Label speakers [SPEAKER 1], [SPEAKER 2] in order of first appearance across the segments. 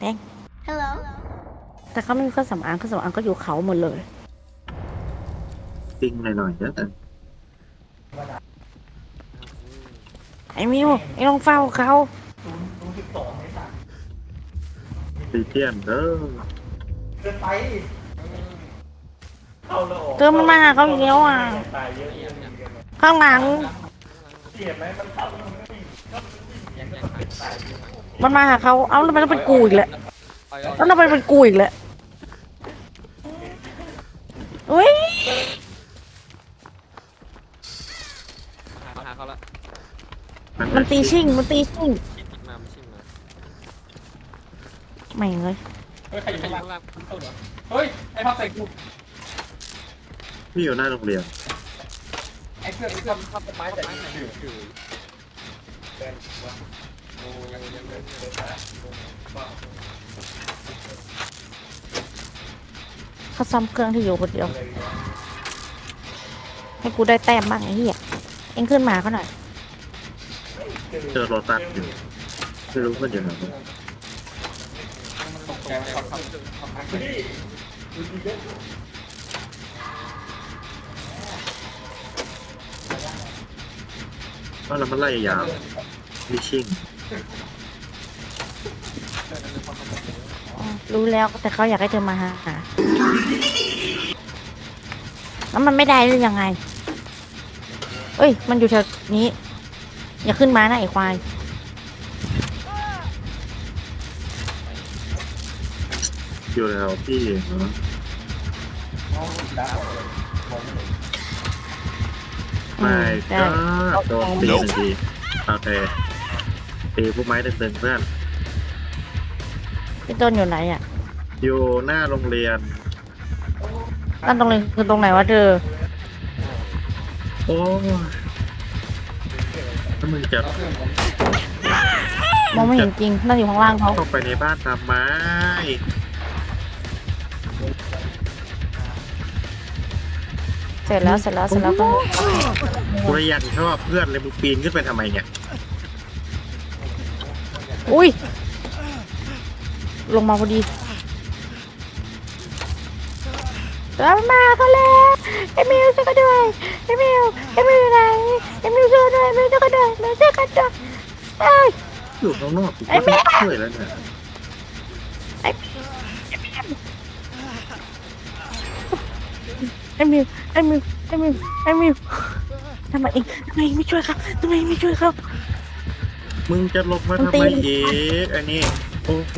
[SPEAKER 1] แดง
[SPEAKER 2] Hello.
[SPEAKER 1] แต่เขาไม่มีเครื่องสำอางเครื่องสำอางก็อยู่เขาหมดเลย
[SPEAKER 3] ปิ้งหน่อยๆนะแต่
[SPEAKER 1] ไอ้มิวไอ้ต้องเฝ้าเขา
[SPEAKER 3] ซีเทียนเด้อ
[SPEAKER 4] เกินไปเข้าแล้วออก
[SPEAKER 1] เติมมันมาหาเขาอีกแล้วอะ
[SPEAKER 4] ตายเยอะอย่าง
[SPEAKER 1] ข้างหลัง
[SPEAKER 4] เสียไหมมันเข้ามันไม่ มี
[SPEAKER 1] มันมาหาเขาเอ้าแล้วมันต้องเป็นกูอีกแหละแล้วเราไปเป็นกูอีกแหละอุ้ย
[SPEAKER 5] มาหาเขาละ
[SPEAKER 1] มันตีชิ่งมันตีชิ่ง
[SPEAKER 5] ชิงมาไม่ชิงมา
[SPEAKER 1] ไม่งเลย
[SPEAKER 4] เฮ้ยใครอยู่
[SPEAKER 5] ใคร
[SPEAKER 4] ข้าง
[SPEAKER 5] อยู่
[SPEAKER 4] ล่าง
[SPEAKER 5] ข้างล่าง
[SPEAKER 4] เข้าเหรอเฮ้ยไอ้พักใส่กู
[SPEAKER 3] พี่อยู่หน้าโรงเรียน
[SPEAKER 4] ไอ้เครื่องไอ้เค
[SPEAKER 5] ข้า
[SPEAKER 4] รื่
[SPEAKER 5] ม
[SPEAKER 4] อง
[SPEAKER 5] ข้ามต้นไม้ต้นไม้ไหน
[SPEAKER 4] ถือ
[SPEAKER 5] ถือโอ้ยังยังยัง
[SPEAKER 1] เขาซ่อมเครื่องที่อยู่คนเดียว ให้กูได้แต้มบ้างไอ้เหี้ย เอ็งขึ้นมาเขาหน่อย
[SPEAKER 3] เจอโรตัสอยู่ไม่รู้มันอยู่ไหน
[SPEAKER 4] ตกใจขับขับขับขับนี่ดูดีเยอะ
[SPEAKER 3] ว่าแล้วมันไล่ยาววิชิ่ง
[SPEAKER 1] รู้แล้วแต่เขาอยากให้เธอมาหา แล้วมันไม่ได้หรือยังไง เอ้ย มันอยู่แถวนี้ อย่าขึ้นมานะไอ้ควาย
[SPEAKER 3] อยู่แล้วพี่เนาะ
[SPEAKER 4] น้องดาวมองไม่เห็น
[SPEAKER 3] ไม่
[SPEAKER 1] ได้
[SPEAKER 3] ก็โดนตีหนึ่งทีโอเคตีผู้ไม้ตึงๆเพื่อน
[SPEAKER 1] พี่ต้นอยู่ไหนอะ
[SPEAKER 3] อยู่หน้าโรงเรียน
[SPEAKER 1] นั่นตรงเลยคือตรงไหนวะเธอ
[SPEAKER 3] โอ้ยถ้ามึงจะ
[SPEAKER 1] มองไม่เห็นจริงน่าอยู่ข้างล่างเขา
[SPEAKER 3] เข้าไปในบ้านทำไม
[SPEAKER 1] เสร็จแล้วเสร็จแล้วเสร็จแล้วก็
[SPEAKER 3] กูเลยอยากชอบเพื่อนเลยมึงปีนขึ้นไปทำไมเนี่ย
[SPEAKER 1] อุ้ย ลงมาพอดีแล้วมาก็แล้วไอ้มิวช่วยกันด้วยไอ้มิวไอ้มิวอยู่ไหนไอ้มิวช่วยด้วยไอ้มิวช่วยกันด้วยไอ้มิวช่วยกันด้วยเอ้ย
[SPEAKER 3] อยู่ข้างนอกกู
[SPEAKER 1] ไอ้
[SPEAKER 3] ก็
[SPEAKER 1] แม่
[SPEAKER 3] ไม่ช่วยแล้วเนี่ย
[SPEAKER 1] ไอ้มิวไอ้มิวไอ้มิวไอ้มิวทำไมเองทำไมไม่ช่วยครับทำไมไม่ช่วยครับ
[SPEAKER 3] มึงจะลงมา
[SPEAKER 1] มัน
[SPEAKER 3] ทำ
[SPEAKER 1] ตี
[SPEAKER 3] ไมอีกอันนี้ โอ้โห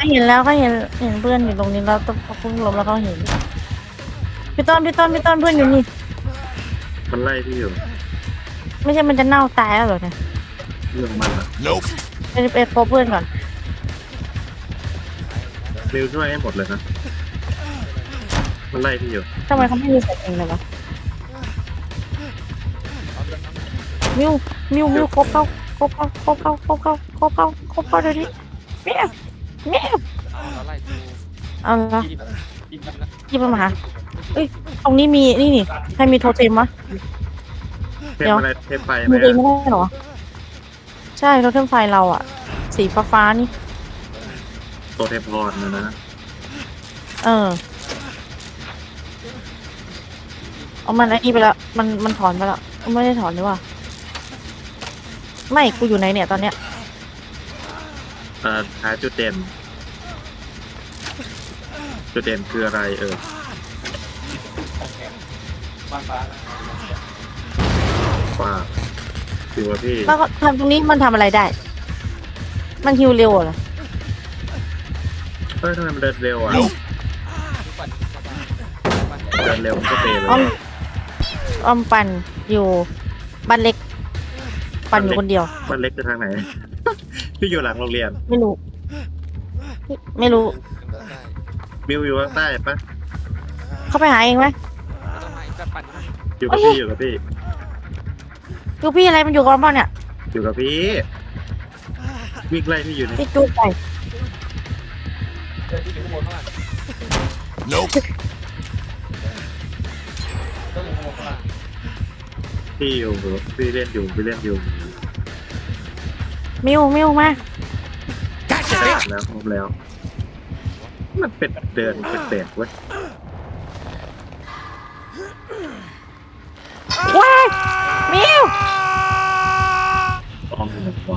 [SPEAKER 1] ก็เห็นแล้วก็เห็นเห็นเพื่อนอยู่ตรงนี้แล้วต้องเขาเพิ่งล้มแล้วก็เห็นพี่ต้นพี่ต้นพี่ต้นเพื่อนอยู่นี่
[SPEAKER 3] มันไล่พี่อยู่
[SPEAKER 1] ไม่ใช่มันจะเน่าตายแล้วเหรอเนี่ย
[SPEAKER 3] เรื่องมันอะ
[SPEAKER 1] ไปไปพบเพื่อนก่อน
[SPEAKER 3] มิวช่วยให้หมดเลยนะมันไล่พี่อยู่
[SPEAKER 1] ทำไมเขาไม่มีเสร็จเองเลยวะมิวมิวมิวครบเขาครบเขาครบเขาครบเขาครบเขาครบเขาเดี๋ยวนี้เมียว เมียว
[SPEAKER 5] เราไล่ดู
[SPEAKER 1] เอาละ
[SPEAKER 5] ที่แบบกินแล้ว
[SPEAKER 1] หยิบมาหาเอ้ยตรงนี้มีนี่นี่ใครมีโทเทมวะ
[SPEAKER 3] เท
[SPEAKER 1] เดี๋
[SPEAKER 3] ป
[SPEAKER 1] ยว
[SPEAKER 3] อะไรเทปไฟไหม
[SPEAKER 1] มีเอง
[SPEAKER 3] อะ
[SPEAKER 1] ไม่ได้เหรอ ใช่โทเทมไฟเราอะสีฟ้าฟ้าๆนี่
[SPEAKER 3] ตัวเทปพรนะนะ
[SPEAKER 1] เออเอามันไอ้นี่ไปแล้ว มันมันถอนไปแล้ว ไม่ได้ถอนหรือว่าไม่กูอยู่ไหนเนี่ยตอนเนี้ย
[SPEAKER 3] เอ่อหาจุดเด่น จุดเด่นคืออะไรเออ
[SPEAKER 4] บ้านฟ้า
[SPEAKER 3] ว่าคือว่าพี่
[SPEAKER 1] แล้วก็ทำตรงนี้มันทำอะไรได้ มันฮิวเร็วเหรอ
[SPEAKER 3] เฮ้ยทำไมมันเดินเร็วอะ เดินเร็วมันก็เตะเลย
[SPEAKER 1] อ้อมอ้อมปั่นอยู่บ้านเล็ก ปั่นอยู่คนเดียว
[SPEAKER 3] มันเล็กจะทางไหน พี่อยู่หลังโรงเรียน
[SPEAKER 1] ไม่รู้ ไม่รู้
[SPEAKER 5] ได้
[SPEAKER 3] มิวอยู่ข้างใต้ปะ
[SPEAKER 1] เขาไปหาเองไหม
[SPEAKER 5] ต้นไม้จะปั่น
[SPEAKER 3] อยู่กับพี่อยู่กับพี่
[SPEAKER 1] ดูพี่อะไรมันอยู่กับเราเนี่ย
[SPEAKER 3] อยู่กับพี่วิ่งไล่พี่อยู่นี่
[SPEAKER 1] พี่จูไป
[SPEAKER 5] เดินที่อยู่ข้างบนข้างล่าง
[SPEAKER 4] ต้องอยู่ข้างบนข้างล่าง
[SPEAKER 3] พี่อยู่พี่เล่นอยู่พี่เล่นอยู่
[SPEAKER 1] มิวมิวมา
[SPEAKER 3] เได้แล้วครบแล้ว มันเป็นเดือนเป็นแปลกๆเว้ย
[SPEAKER 1] ว้ายมิว
[SPEAKER 3] ออมหัว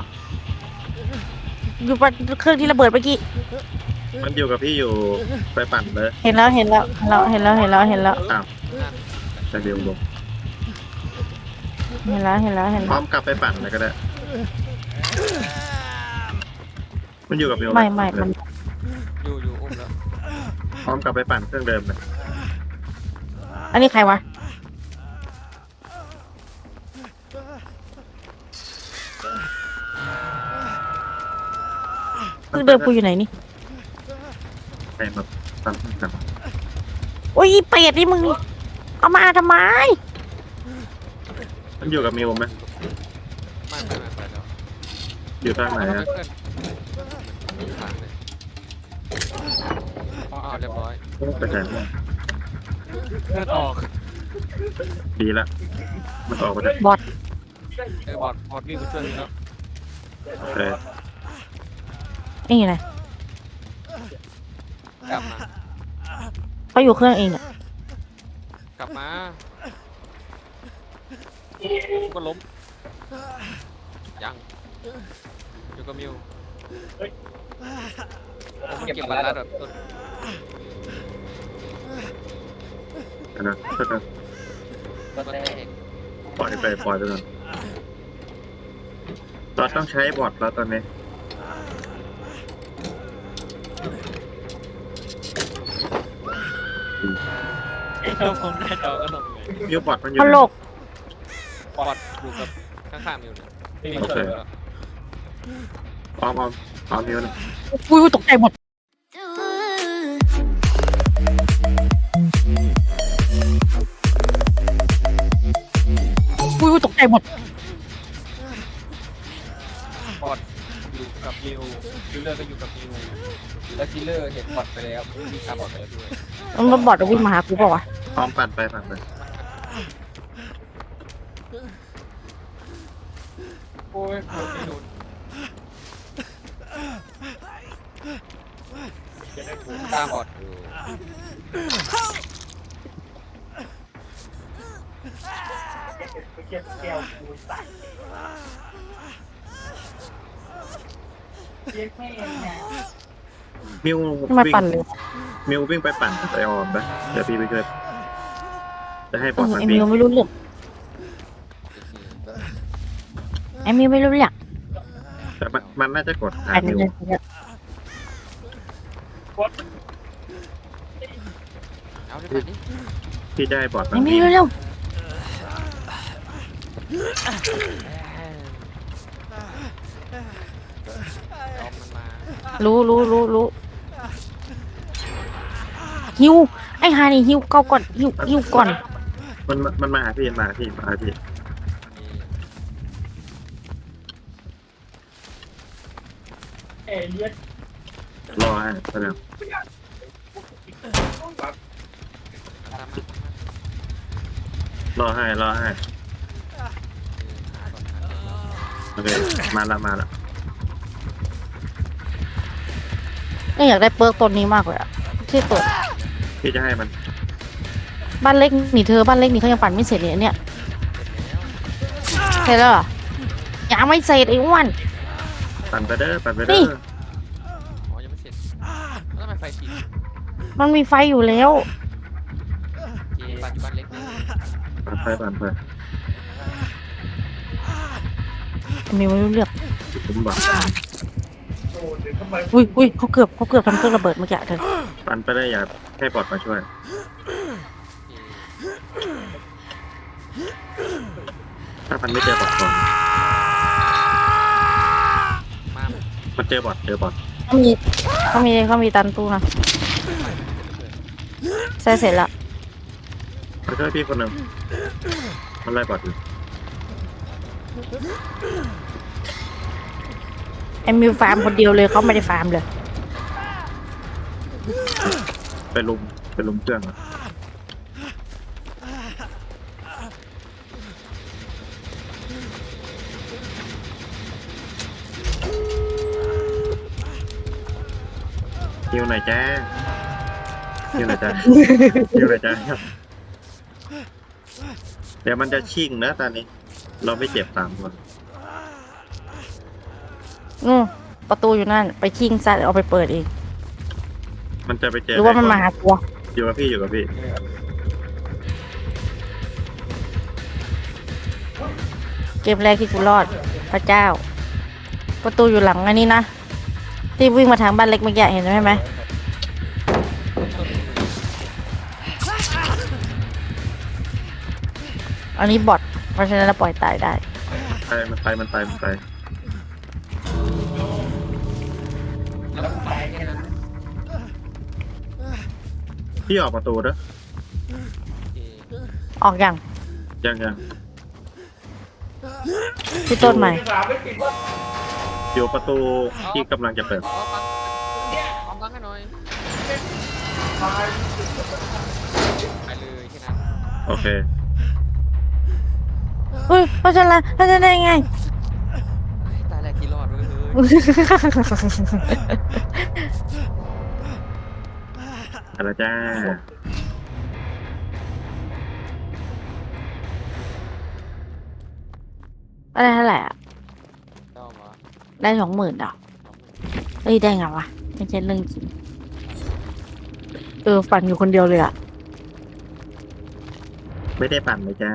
[SPEAKER 1] อยู่บนเครื่องที่ระเบิดเมื่อกี้
[SPEAKER 3] มันอยู่กับพี่อยู่ไปปั่นเลย
[SPEAKER 1] เห็นแล้วเห็นแล้วเห็นแล้วเห็นแล้วเห็นแล้ว
[SPEAKER 3] อ้าวจะเร็วลง
[SPEAKER 1] เห็นแล้วเห็นแล้วเห็น
[SPEAKER 3] พร้
[SPEAKER 1] แล้
[SPEAKER 3] อ
[SPEAKER 1] ว
[SPEAKER 3] มกลับไปปั่นเลยก็ได้ มันอยู่กับมิวห
[SPEAKER 1] ไม่ไม่มัน
[SPEAKER 5] อยู่อยู่อุ้มแล้ว
[SPEAKER 3] พร้อมกลับไปปั่นเครื่องเดิมเลย
[SPEAKER 1] อันนี้ใครวะเครื่องเดิมกูอยู่ไหนนี่
[SPEAKER 3] ใครมาปั่นกัน
[SPEAKER 1] โอ้ยอีเป็ดนี่มึงเอามาทำไม
[SPEAKER 3] มันอยู่กับมิวไหม
[SPEAKER 5] ไม่ไม่ไม่ไปแล้ว
[SPEAKER 3] อยู่ทางไหน
[SPEAKER 5] เอา
[SPEAKER 3] อะ
[SPEAKER 5] เพื่อนผ่านเลยอ๋อเรียบร้อย
[SPEAKER 3] ไปแทน
[SPEAKER 5] เพื่อนออก
[SPEAKER 3] ดีละ มันออกมาได้
[SPEAKER 1] บอด
[SPEAKER 5] เออบอดบอดวิ่งไปช่วยนี่แล้ว
[SPEAKER 3] โอเค
[SPEAKER 1] นี่ไง
[SPEAKER 5] กลับมา
[SPEAKER 1] เขาอยู่เครื่องเองเนี่ย
[SPEAKER 5] กลับมาก็ล้มยัง อยู่กับมิวผมเก็บมาแล้วแบบต้น
[SPEAKER 3] อันนะก็จะ
[SPEAKER 5] ต้นแตก
[SPEAKER 3] ปล่อยไปปล่อยไปก่อนเราต้องใช้บอทแล้วตอนนี้
[SPEAKER 5] เราผมหน้าจอก็ลงเลย
[SPEAKER 3] มิวบอทมันอยู่
[SPEAKER 1] เขา
[SPEAKER 3] ไหน
[SPEAKER 1] โลก
[SPEAKER 5] บอดอยู่กับข้างๆมิวเนี่ยวิ่ง
[SPEAKER 3] โอเค
[SPEAKER 5] ช่วยแล้ว
[SPEAKER 3] ออมออมออมมิวนะ
[SPEAKER 1] อุ้ยตกใจหมดอุ้ยตกใจหมด
[SPEAKER 5] บอดอยู่กับมิวคิลเลอร์ก็อยู่กับมิวแล้วคิลเลอร์เห็นบอดไปแล้ววิ่งตามบอดไปแล้วด้วย
[SPEAKER 1] มันบอดวิ่งมาหากูเปล่าวะ
[SPEAKER 3] ออมปั่นไปปั่นไป
[SPEAKER 5] โอ้ยโดนไม่โดน ตามบอดอยู่
[SPEAKER 4] เก็บแก้วกูใส่เรียกแม่ไง
[SPEAKER 3] มิว
[SPEAKER 1] ทำไม
[SPEAKER 3] วิ่ง
[SPEAKER 1] ปั่นเลย
[SPEAKER 3] มิววิ่งไปปั่นไปออมนะเดี๋ยวพี่ไปช่วยจะให้บ
[SPEAKER 1] เอ
[SPEAKER 3] อท
[SPEAKER 1] อ
[SPEAKER 3] มัน
[SPEAKER 1] ไอมิ
[SPEAKER 3] วิ่ง
[SPEAKER 1] วไม่รู้เรื่องไอมิวไม่รู้เรื่อง
[SPEAKER 3] แต่ มันมันน่าจะกดหา
[SPEAKER 1] อัน
[SPEAKER 3] มิ
[SPEAKER 1] นี้
[SPEAKER 3] ว
[SPEAKER 5] เอาเลยแบบนี้
[SPEAKER 3] พี่ได้บอท
[SPEAKER 1] ไอ
[SPEAKER 3] มัน
[SPEAKER 1] มิ
[SPEAKER 3] วิ่
[SPEAKER 1] ว
[SPEAKER 3] ง
[SPEAKER 1] เร็ว
[SPEAKER 5] เอามันมา
[SPEAKER 1] ๆรู้รู้รู้รู้ฮิวไอฮานี่ฮิวเก้าก่อนฮิวฮิวก่อน
[SPEAKER 3] มันมันมันมาหาพี่มาหาพี่มาหาพี่
[SPEAKER 4] เอเลียน
[SPEAKER 3] รอให้แสดง
[SPEAKER 5] ตามมา
[SPEAKER 3] รอให้รอให้โอเคมาละมาละ
[SPEAKER 1] นี่อยากได้เปิร์กตัวนี้มากเลยอะที่เปิด
[SPEAKER 3] พี่จะให้มัน
[SPEAKER 1] บ้านเล็กหนีเธอบ้านเล็กนี่เขายังปั่นไม่เสร็จเลยอันเนี่ยเสร็จแล้วเหรอยังไม่เสร็จไอ้อ้วน
[SPEAKER 3] ปั่นไปเด้อปั่นไปเด้
[SPEAKER 1] นี่
[SPEAKER 3] อ
[SPEAKER 5] อ๋อยังไม่เสร็จแล้วทำไมไฟติด
[SPEAKER 1] มันมีไฟอยู่แล้ว
[SPEAKER 5] เจปัจจุบันเล็กนะ
[SPEAKER 3] ปั่นไปปั่นไป
[SPEAKER 1] ไอ้มิวไม่รู้เรื่อง
[SPEAKER 3] ผมบอก
[SPEAKER 4] โดนหรือทำไม
[SPEAKER 1] อุ้ยอุ้ยเขาเกือบเขาเกือบทำเครื่องระเบิดเมื่อกี้อะเธอ
[SPEAKER 3] ปั่นไปได้อย่าให้บอทมาช่วยถ้ามันไม่เจอบอทก่อน
[SPEAKER 5] มั
[SPEAKER 3] นเจอบอทเจอบอท
[SPEAKER 1] เขามีเขามีเขามีตันตู้นะใส่เสร็จละ
[SPEAKER 3] มาช่วยพี่คนหนึ่งมันไล่บอทอยู่
[SPEAKER 1] ไอ้มิวฟาร์มคนเดียวเลยเขาไม่ได้ฟาร์มเลย
[SPEAKER 3] ไปลุมไปลุมเครื่องอะ ฮิวหน่อยจ้าฮิวหน่อยจ้าฮิวหน่อยจ้าเดี๋ยวมันจะชิ่งนะตอนนี้ เราไม่เจ็บสามคน
[SPEAKER 1] นู่นประตูอยู่นั่น ไปชิงซัดเอาไปเปิดเอง
[SPEAKER 3] มันจะไปเจอ
[SPEAKER 1] หรือว่ามันมาหาตัว
[SPEAKER 3] อยู่กับพี่อยู่กับพี่
[SPEAKER 1] เกมแรกที่กูรอด พระเจ้า ประตูอยู่หลังอันนี้นะ ที่วิ่งมาทางบ้านเล็กเมื่อกี้เห็นไหมไหมอันนี้บอทเพราะฉะนั้นเราปล่อยตายได้
[SPEAKER 3] ไปมันไปมันไปมันไป
[SPEAKER 5] แล้วไปแค่นั้น
[SPEAKER 3] พี่ออกประตูเด้อ
[SPEAKER 5] เอ
[SPEAKER 1] ออกยัง
[SPEAKER 3] ยังยัง
[SPEAKER 1] พี่ต้นใหม่
[SPEAKER 4] สามไม่ติดว่า
[SPEAKER 3] อยู่ประตูที่กำลังจะเปิด
[SPEAKER 5] เอาปังเอาปังให้หน่อ
[SPEAKER 4] ย
[SPEAKER 5] ไปเลยแค่นั้น
[SPEAKER 3] โอเค
[SPEAKER 1] เฮ้ยเพราะฉะนั้นเพราะฉะนั้นได้ไง
[SPEAKER 5] ไอ้ตายแล้วกี่รอดเลยเฮ้ย
[SPEAKER 3] อะไรจ้า
[SPEAKER 1] อะไรเท่าไหร่อะ
[SPEAKER 5] เจ้ามา
[SPEAKER 1] ได้สองหมื่นอะเฮ้ยได้ไงวะไม่ใช่เรื่องจริงเออฝันอยู่คนเดียวเลยอะ
[SPEAKER 3] ไม่ได้ปั่นเลยจ้า